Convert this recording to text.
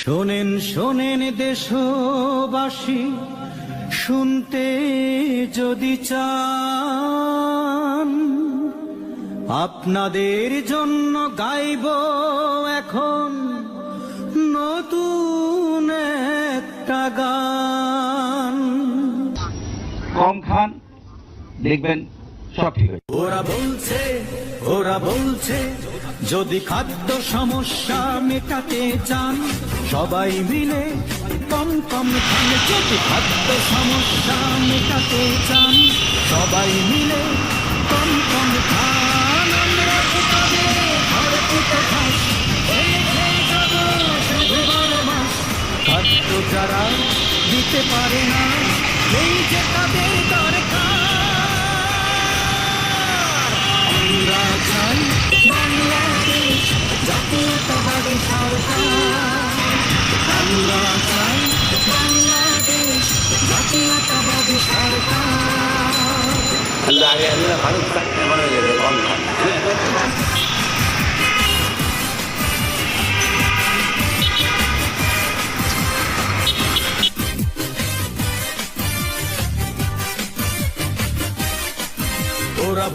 শোনেন শোনেন দেশবাসী শুনতে যদি চান আপনাদের জন্য গাইব এখন নতুন একটা গান। কম খান দেখবেন সব ঠিক ওরা বলছে ওরা বলছে যদি খাদ্য সমস্যা মেটাতে চান, সবাই মিলে কম কম খান। যদি খাদ্য সমস্যা মেটাতে চান, সবাই মিলে কম কম খান। খাদ্য যারা দিতে পারে না, এই যে তাদের আমরা চাই বাংলাদেশ জাতীয়তাবাদী সরকার আগে ভারত থাকতে পারে ওরা